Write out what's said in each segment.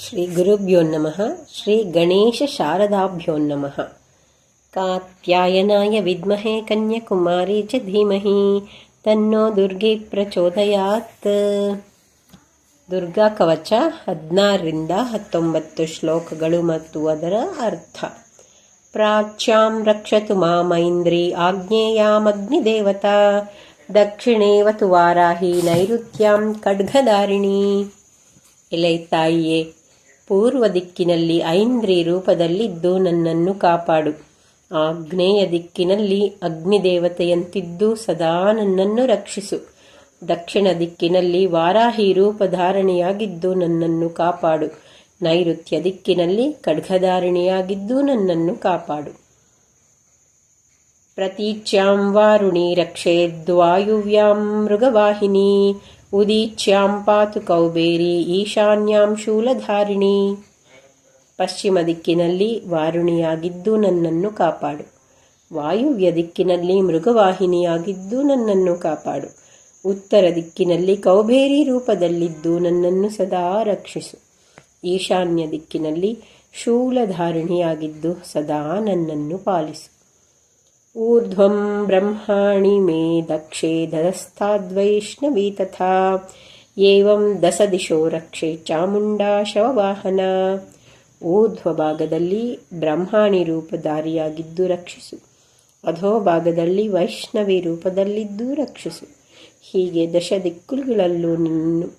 ಶ್ರೀ ಗುರುಭ್ಯೋ ನಮಃ, ಶ್ರೀ ಗಣೇಶ ಶಾರದಾಭ್ಯೋ ನಮಃ. ಕಾತ್ಯಾಯನಾಯ ವಿದ್ಮಹೆ ಕನ್ಯಾಕುಮಾರಿ ಚ ಧೀಮಹಿ, ತನ್ನೋ ದುರ್ಗೆ ಪ್ರಚೋದಯಾತ್. ದುರ್ಗಾ ಕವಚ ಹದಿನಾರರಿಂದ ಹತ್ತೊಂಬತ್ತು ಶ್ಲೋಕಗಳು ಮತ್ತು ಅದರ ಅರ್ಥ. ಪ್ರಾಚ್ಯಾಂ ರಕ್ಷತು ಮಾಮೈಂದ್ರಿ ಆಗ್ನೇಯಾಮಗ್ನಿದೇವತಾ ದಕ್ಷಿಣೇವತು ವಾರಾಹಿ ನೈಋತ್ಯಾಂ ಖಡ್ಗಧಾರಿಣಿ. ಎಲೈ ತಾಯಿಯೇ ಪೂರ್ವ ದಿಕ್ಕಿನಲ್ಲಿ ಐಂದ್ರಿ ರೂಪದಲ್ಲಿದ್ದು ನನ್ನನ್ನು ಕಾಪಾಡು. ಆಗ್ನೇಯ ದಿಕ್ಕಿನಲ್ಲಿ ಅಗ್ನಿದೇವತೆಯಂತಿದ್ದು ಸದಾ ನನ್ನನ್ನು ರಕ್ಷಿಸು. ದಕ್ಷಿಣ ದಿಕ್ಕಿನಲ್ಲಿ ವಾರಾಹಿ ರೂಪಧಾರಣೆಯಾಗಿದ್ದು ನನ್ನನ್ನು ಕಾಪಾಡು. ನೈಋತ್ಯ ದಿಕ್ಕಿನಲ್ಲಿ ಖಡ್ಗಧಾರಿಣಿಯಾಗಿದ್ದು ನನ್ನನ್ನು ಕಾಪಾಡು. ಪ್ರತೀಚ್ಯಾಂ ವಾರುಣಿ ರಕ್ಷೇದ್ವಾಯುವ್ಯಾಂ ಮೃಗವಾಹಿನಿ ಉದೀಚ್ಯಾಂ ಪಾತು ಕೌಬೇರಿ ಈಶಾನ್ಯಾಂ ಶೂಲಧಾರಿಣಿ. ಪಶ್ಚಿಮ ದಿಕ್ಕಿನಲ್ಲಿ ವಾರುಣಿಯಾಗಿದ್ದು ನನ್ನನ್ನು ಕಾಪಾಡು. ವಾಯುವ್ಯ ದಿಕ್ಕಿನಲ್ಲಿ ಮೃಗವಾಹಿನಿಯಾಗಿದ್ದು ನನ್ನನ್ನು ಕಾಪಾಡು. ಉತ್ತರ ದಿಕ್ಕಿನಲ್ಲಿ ಕೌಬೇರಿ ರೂಪದಲ್ಲಿದ್ದು ನನ್ನನ್ನು ಸದಾ ರಕ್ಷಿಸು. ಈಶಾನ್ಯ ದಿಕ್ಕಿನಲ್ಲಿ ಶೂಲಧಾರಿಣಿಯಾಗಿದ್ದು ಸದಾ ನನ್ನನ್ನು ಪಾಲಿಸು. ऊर्ध्वं ब्रह्माणि मे दक्षे दधस्ताद्वैष्णवी तथा एवं ದಶದಿಶೋ ರಕ್ಷೆ ಚಾಮುಂಡಾ ಶವವಾಹನ ಊರ್ಧ್ವ ಭಾಗದಲ್ಲಿ ಬ್ರಹ್ಮಾಣಿ ರೂಪಧಾರಿಯಾಗಿದ್ದು ರಕ್ಷಿಸು ಅಧೋ ಭಾಗದಲ್ಲಿ ವೈಷ್ಣವಿ ರೂಪದಲ್ಲಿದ್ದು ರಕ್ಷಿಸು ಹೀಗೆ ದಶ ದಿಕ್ಕುಗಳಲ್ಲೂ ನಿನ್ನು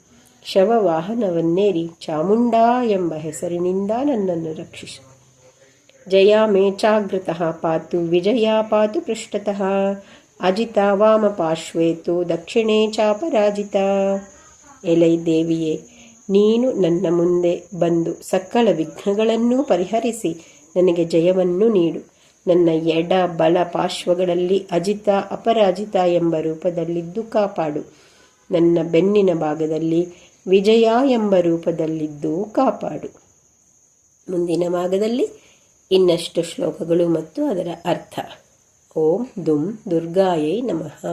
ಶವವಾಹನವನ್ನೇರಿ ಚಾಮುಂಡಾ ಎಂಬ ಹೆಸರಿನಿಂದ ನನ್ನನ್ನು ರಕ್ಷಿಸು ಜಯ ಮೇಚಾಗೃತ ಪಾತು, ವಿಜಯ ಪಾತು ಪೃಷ್ಠತಃ. ಅಜಿತ ವಾಮ ಪಾರ್ಶ್ವೇತು ದಕ್ಷಿಣೇ ಚಾಪರಾಜಿತ. ಎಲೈ ದೇವಿಯೇ, ನೀನು ನನ್ನ ಮುಂದೆ ಬಂದು ಸಕಲ ವಿಘ್ನಗಳನ್ನೂ ಪರಿಹರಿಸಿ ನನಗೆ ಜಯವನ್ನು ನೀಡು. ನನ್ನ ಎಡ ಬಲ ಪಾರ್ಶ್ವಗಳಲ್ಲಿ ಅಜಿತ ಅಪರಾಜಿತ ಎಂಬ ರೂಪದಲ್ಲಿದ್ದು ಕಾಪಾಡು. ನನ್ನ ಬೆನ್ನಿನ ಭಾಗದಲ್ಲಿ ವಿಜಯ ಎಂಬ ರೂಪದಲ್ಲಿದ್ದು ಕಾಪಾಡು. ಮುಂದಿನ ಭಾಗದಲ್ಲಿ ಇನ್ನಷ್ಟು ಶ್ಲೋಕಗಳು ಮತ್ತು ಅದರ ಅರ್ಥ. ಓಂ ದುಂ ದುರ್ಗಾಯೈ ನಮಃ.